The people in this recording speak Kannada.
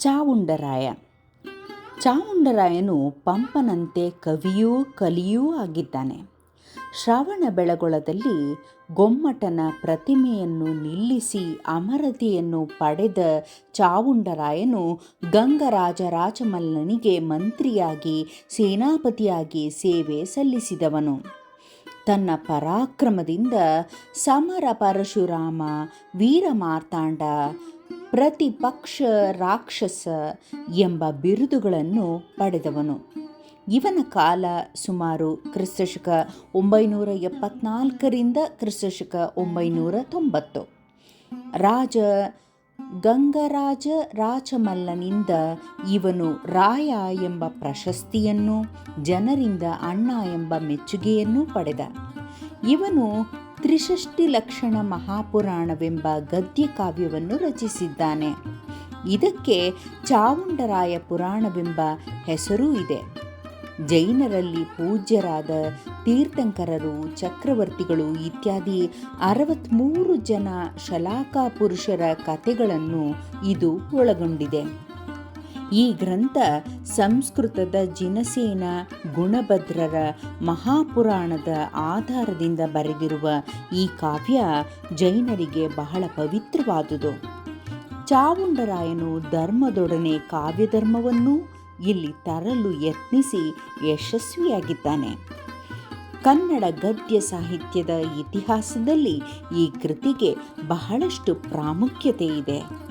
ಚಾವುಂಡರಾಯ. ಚಾವುಂಡರಾಯನು ಪಂಪನಂತೆ ಕವಿಯೂ ಕಲಿಯೂ ಆಗಿದ್ದಾನೆ. ಶ್ರಾವಣ ಬೆಳಗೊಳದಲ್ಲಿ ಗೊಮ್ಮಟನ ಪ್ರತಿಮೆಯನ್ನು ನಿಲ್ಲಿಸಿ ಅಮರತೆಯನ್ನು ಪಡೆದ ಚಾವುಂಡರಾಯನು ಗಂಗರಾಜ ರಾಜಮಲ್ಲನಿಗೆ ಮಂತ್ರಿಯಾಗಿ, ಸೇನಾಪತಿಯಾಗಿ ಸೇವೆ ಸಲ್ಲಿಸಿದವನು. ತನ್ನ ಪರಾಕ್ರಮದಿಂದ ಸಮರ ಪರಶುರಾಮ, ವೀರಮಾರ್ತಾಂಡ ಪ್ರತಿಪಕ್ಷ ರಾಕ್ಷಸ ಎಂಬ ಬಿರುದುಗಳನ್ನು ಪಡೆದವನು. ಇವನ ಕಾಲ ಸುಮಾರು ಕ್ರಿಸ್ತಶಕ ಒಂಬೈನೂರ ಎಪ್ಪತ್ನಾಲ್ಕರಿಂದ ಕ್ರಿಸ್ತಶಕ ಒಂಬೈನೂರ ತೊಂಬತ್ತು. ರಾಜ ಗಂಗರಾಜ ರಾಚಮಲ್ಲನಿಂದ ಇವನು ರಾಯ ಎಂಬ ಪ್ರಶಸ್ತಿಯನ್ನು, ಜನರಿಂದ ಅಣ್ಣ ಎಂಬ ಮೆಚ್ಚುಗೆಯನ್ನು ಪಡೆದ. ಇವನು ತ್ರಿಷಷ್ಟಿ ಲಕ್ಷಣ ಮಹಾಪುರಾಣವೆಂಬ ಗದ್ಯ ಕಾವ್ಯವನ್ನು ರಚಿಸಿದ್ದಾನೆ. ಇದಕ್ಕೆ ಚಾವುಂಡರಾಯ ಪುರಾಣವೆಂಬ ಹೆಸರೂ ಇದೆ. ಜೈನರಲ್ಲಿ ಪೂಜ್ಯರಾದ ತೀರ್ಥಂಕರರು, ಚಕ್ರವರ್ತಿಗಳು ಇತ್ಯಾದಿ ಅರವತ್ತ್ಮೂರು ಜನ ಶಲಾಕಾ ಪುರುಷರ ಕಥೆಗಳನ್ನು ಇದು ಒಳಗೊಂಡಿದೆ. ಈ ಗ್ರಂಥ ಸಂಸ್ಕೃತದ ಜಿನಸೇನ ಗುಣಭದ್ರರ ಮಹಾಪುರಾಣದ ಆಧಾರದಿಂದ ಬರೆದಿರುವ ಈ ಕಾವ್ಯ ಜೈನರಿಗೆ ಬಹಳ ಪವಿತ್ರವಾದುದು. ಚಾವುಂಡರಾಯನು ಧರ್ಮದೊಡನೆ ಕಾವ್ಯಧರ್ಮವನ್ನು ಇಲ್ಲಿ ತರಲು ಯತ್ನಿಸಿ ಯಶಸ್ವಿಯಾಗಿದ್ದಾನೆ. ಕನ್ನಡ ಗದ್ಯ ಸಾಹಿತ್ಯದ ಇತಿಹಾಸದಲ್ಲಿ ಈ ಕೃತಿಗೆ ಬಹಳಷ್ಟು ಪ್ರಾಮುಖ್ಯತೆ ಇದೆ.